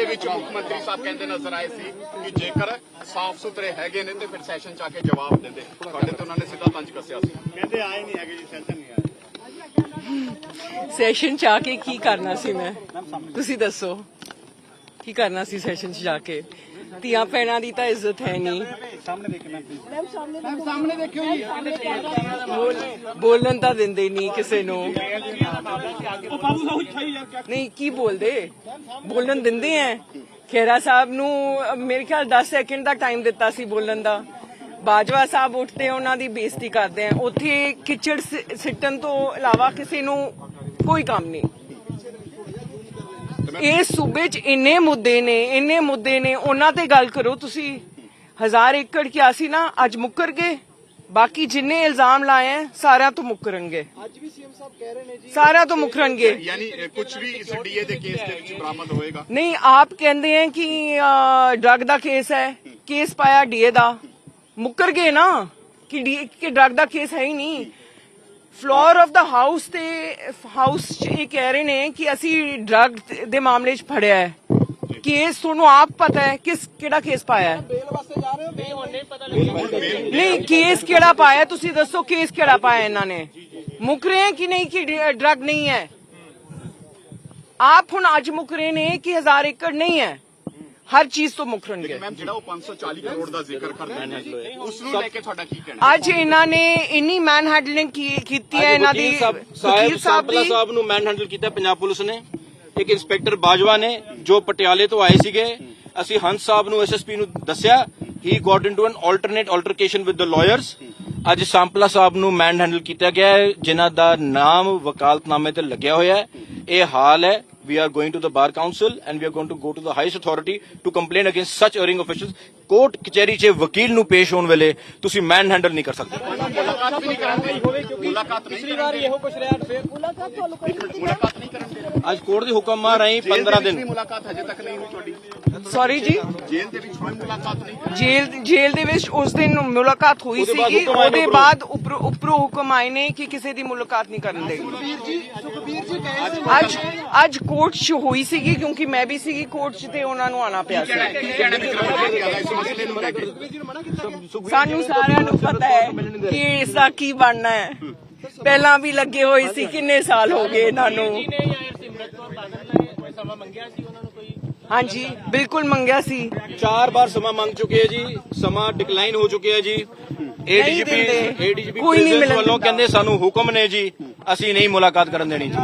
ਦੇ ਵਿੱਚ ਮੁੱਖ ਮੰਤਰੀ ਸਾਹਿਬ ਕਹਿੰਦੇ ਨਜ਼ਰ ਆਏ ਸੀ ਕਿ ਜੇਕਰ ਸਾਫ਼ ਸੁਥਰੇ ਹੈਗੇ ਨੇ ਤੇ ਫਿਰ ਸੈਸ਼ਨ ਚ ਆ ਕੇ ਜਵਾਬ ਦਿੰਦੇ। ਤੁਹਾਡੇ ਤੇ ਉਹਨਾਂ ਨੇ ਸਿੱਧਾ ਤੰਜ ਕੱਸਿਆ ਸੀ। ਕਹਿੰਦੇ ਆਏ ਨਹੀਂ ਹੈਗੇ ਜੀ ਸੈਸ਼ਨ ਨਹੀਂ ਆਏ ਸੈਸ਼ਨ ਚ ਆ ਕੇ ਕੀ ਕਰਨਾ ਸੀ ਮੈਂ? ਤੁਸੀਂ ਦੱਸੋ। ਕੀ ਕਰਨਾ ਸੀ ਸੈਸ਼ਨ ਚ ਜਾ ਕੇ? ਧੀਆਂ ਭੈਣਾਂ ਦੀ ਤਾਂ ਇੱਜ਼ਤ ਹੈ ਨਹੀਂ। ਸਾਹਮਣੇ ਬੋਲਣ ਤਾਂ ਦਿੰਦੇ ਨਹੀਂ ਕਿਸੇ ਨੂੰ। ਨਹੀਂ ਕੀ ਬੋਲਦੇ? ਬੋਲਣ ਦਿੰਦੇ ਐ। ਖੇਰਾ ਸਾਹਿਬ ਨੂੰ ਮੇਰੇ ਖਿਆਲ 10 ਸੈਕਿੰਡ ਦਾ ਟਾਈਮ ਦਿੱਤਾ ਸੀ ਬੋਲਣ ਦਾ। ਬਾਜਵਾ ਸਾਹਿਬ ਉੱਠਦੇ ਉਹਨਾਂ ਦੀ ਬੇਇੱਜ਼ਤੀ ਕਰਦੇ ਆ ਉੱਥੇ ਕਿਚੜ ਸਿੱਟਣ ਤੋਂ ਇਲਾਵਾ ਕਿਸੇ ਨੂੰ ਕੋਈ ਕੰਮ ਨਹੀਂ। ਇਸ ਸੂਬੇ 'ਚ ਇੰਨੇ ਮੁੱਦੇ ਨੇ ਇੰਨੇ ਮੁੱਦੇ ਨੇ। ਉਹਨਾਂ ਤੇ ਗੱਲ ਕਰੋ ਤੁਸੀਂ। ਹਜ਼ਾਰ ਏਕੜ ਕਿਆ ਸੀ ਨਾ ਅੱਜ ਮੁੱਕਰ ਗਏ। ਬਾਕੀ ਜਿੰਨੇ ਇਲਜ਼ਾਮ ਲਾਏ ਹੈ ਸਾਰਿਆਂ ਤੋਂ ਮੁੱਕਰਨਗੇ। ਅੱਜ ਵੀ ਸੀਐਮ ਸਾਹਿਬ ਕਹਿ ਰਹੇ ਨੇ ਜੀ। ਸਾਰਿਆਂ ਤੋਂ ਮੁੱਕਰਨਗੇ। ਯਾਨੀ ਕੁਝ ਵੀ ਇਸ ਡੀਏ ਦੇ ਕੇਸ ਦੇ ਵਿੱਚ ਬਰਾਮਦ ਹੋਏਗਾ। ਨਹੀਂ ਆਪ ਕਹਿੰਦੇ ਹੈ ਕਿ ਡਰਗ ਦਾ ਕੇਸ ਹੈ ਕੇਸ ਪਾਇਆ ਡੀਏ ਦਾ। ਮੁੱਕਰ ਗਏ ਨਾ ਕਿ ਡੀ ਕਿ ਡਰਗ ਦਾ ਕੇਸ ਹੈ ਹੀ ਨਹੀਂ। ਫਲੋਰ ਆਫ ਦਾ ਹਾਊਸ ਤੇ ਹਾਊਸ ਚ ਇਹ ਕਹਿ ਰਹੇ ਨੇ ਕਿ ਅਸੀਂ ਡਰਗ ਦੇ ਮਾਮਲੇ ਚ ਫੜਿਆ ਹੈ। ਕੇਸ ਤੁਹਾਨੂੰ ਆਪ ਪਤਾ ਹੈ ਕਿਸ ਕਿਹੜਾ ਕੇਸ ਪਾਇਆ ਹੈ। ਨਹੀਂ ਕੇਸ ਕਿਹੜਾ ਪਾਇਆ? ਤੁਸੀਂ ਦੱਸੋ ਕੇਸ ਕਿਹੜਾ ਪਾਇਆ ਇਹਨਾਂ ਨੇ? ਮੁੱਕ ਰਹੇ ਹੈ ਕਿ ਨਹੀਂ ਕਿ ਡਰਗ ਨਹੀਂ ਹੈ? ਆਪ ਹੁਣ ਅੱਜ ਮੁੱਕ ਰਹੇ ਨੇ ਕਿ ਹਜ਼ਾਰ ਏਕੜ ਨਹੀਂ ਹੈ? ਹਰ ਚੀਜ਼ ਤੋਂ ਮੁੱਕਰਨਗੇ ਮੈਮ ਜਿਹੜਾ ਉਹ 540 ਕਰੋੜ ਦਾ ਜ਼ਿਕਰ ਕਰਦੇ ਨੇ ਉਸ ਨੂੰ ਲੈ ਕੇ ਤੁਹਾਡਾ ਕੀ ਕਹਿਣਾ? ਅੱਜ ਇਹਨਾਂ ਨੇ ਇੰਨੀ ਮੈਨ ਹੈਂਡਲਿੰਗ ਕੀਤੀ ਹੈ ਇਹਨਾਂ ਦੀ? ਸਾਹਿਬ ਸਾਹਿਬ ਨੂੰ ਮੈਨ ਹੈਂਡਲ ਕੀਤਾ ਪੰਜਾਬ ਪੁਲਿਸ ਨੇ। ਇੱਕ ਇੰਸਪੈਕਟਰ ਬਾਜਵਾ ਨੇ ਜੋ ਪਟਿਆਲੇ ਤੋਂ ਆਏ ਸੀਗੇ। ਅਸੀਂ ਹੰਸ ਸਾਹਿਬ ਨੂੰ ਐਸਐਸਪੀ ਨੂੰ ਦੱਸਿਆ he got into an alternate altercation with the lawyers ਅੱਜ ਸੰਪਲਾ ਸਾਹਿਬ ਨੂੰ ਮੈਨ ਹੈਂਡਲ ਕੀਤਾ ਗਿਆ ਹੈ, ਜਿਨ੍ਹਾਂ ਦਾ ਨਾਮ ਵਕਾਲਤਨਾਮੇ ਤੇ ਲੱਗਿਆ ਹੋਇਆ ਹੈ। ਇਹ ਹਾਲ ਹੈ we are going to the bar council and we are going to go to the highest authority to complain against such erring officials court ਕਚਹਿਰੀ 'ਚ ਵਕੀਲ ਨੂੰ ਪੇਸ਼ ਹੋਣ ਵੇਲੇ ਤੁਸੀਂ ਮੈਨ ਹੈਂਡਲ ਨਹੀਂ ਕਰ ਸਕਦੇ। ਮੁਲਾਕਾਤ ਵੀ ਨਹੀਂ ਕਰਾਂਗੇ ਮੁਲਾਕਾਤ ਨਹੀਂ ਪਿਛਲੀ ਵਾਰ ਇਹੋ ਕੁਝ ਰਿਹਾ ਫਿਰ ਮੁਲਾਕਾਤ ਨਹੀਂ। ਕਰਾਂਗੇ ਅੱਜ ਕੋਰਟ ਦੇ ਹੁਕਮ ਆ ਰਹੀ 15 ਦਿਨ। ਮੁਲਾਕਾਤ ਹਜੇ ਤੱਕ ਨਹੀਂ ਹੋਈ ਤੁਹਾਡੀ। ਸੌਰੀ ਜੀ। ਜੇਲ੍ਹ ਦੇ ਵਿੱਚ ਕੋਈ ਮੁਲਾਕਾਤ ਨਹੀਂ ਜੇਲ੍ਹ ਜੇਲ੍ਹ ਦੇ ਵਿੱਚ ਉਸ ਦਿਨ ਮੁਲਾਕਾਤ ਹੋਈ ਨੇ ਉਹਦੇ ਉੱਪਰੋਂ। ਬਾਅਦ ਉੱਪਰ ਉੱਪਰੋਂ ਹੁਕਮ ਆਏ ਨੇ ਕਿ ਕਿਸੇ ਦੀ ਮੁਲਾਕਾਤ ਨਹੀਂ ਕਰਨ ਦੇਗੀ ਅੱਜ ਅੱਜ ਕੋਰਟ 'ਚ ਹੋਈ ਸੀਗੀ ਕਿਉਂਕਿ ਮੈਂ ਵੀ ਸੀਗੀ ਕੋਰਟ 'ਚ ਤੇ ਉਹਨਾਂ ਨੂੰ ਆਣਾ ਪਿਆ ਸੀ। ਸਾਨੂੰ ਸਾਰਿਆਂ ਨੂੰ ਪਤਾ ਹੈ ਕਿ ਇਸ ਦਾ ਕੀ ਬਣਨਾ ਹੈ। ਪਹਿਲਾਂ ਵੀ ਲੱਗੇ ਹੋਏ ਸੀ ਕਿੰਨੇ ਸਾਲ ਹੋ ਗਏ ਇਹਨਾਂ ਨੂੰ। ਹਾਂਜੀ ਬਿਲਕੁਲ ਮੰਗਿਆ ਸੀ। ਚਾਰ ਵਾਰ ਸਮਾਂ ਮੰਗ ਚੁੱਕੇ ਹੈ ਜੀ ਸਮਾਂ ਡਿਕਲਾਈਨ ਹੋ ਚੁੱਕਿਆ ਹੈ ਜੀ ਏਡੀਜੀਪੀ। ਏਡੀਜੀਪੀ ਕੋਈ ਨਹੀਂ ਮਿਲਣ ਵੱਲੋਂ। ਕਹਿੰਦੇ ਸਾਨੂੰ ਹੁਕਮ ਨੇ ਜੀ। ਅਸੀਂ ਨਹੀਂ ਮੁਲਾਕਾਤ ਕਰਨ ਦੇਣੀ ਜੀ।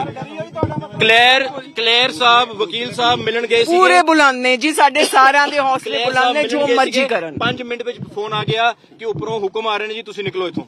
ਕਲੇਰ ਕਲੇਰ ਸਾਹਿਬ ਵਕੀਲ ਸਾਹਿਬ ਮਿਲਣ ਗਏ ਸੀ ਪੂਰੇ ਬੁਲੰਦ ਜੀ ਸਾਡੇ ਸਾਰਿਆਂ ਦੇ ਹੌਸਲੇ ਬੁਲੰਦ ਨੇ ਜੋ ਮਰਜ਼ੀ ਕਰਨ। 5 ਮਿੰਟ ਵਿੱਚ ਫੋਨ ਆ ਗਿਆ ਕਿ ਉੱਪਰੋਂ ਹੁਕਮ ਆ ਰਹੇ ਨੇ ਜੀ ਤੁਸੀਂ ਨਿਕਲੋ ਇੱਥੋਂ।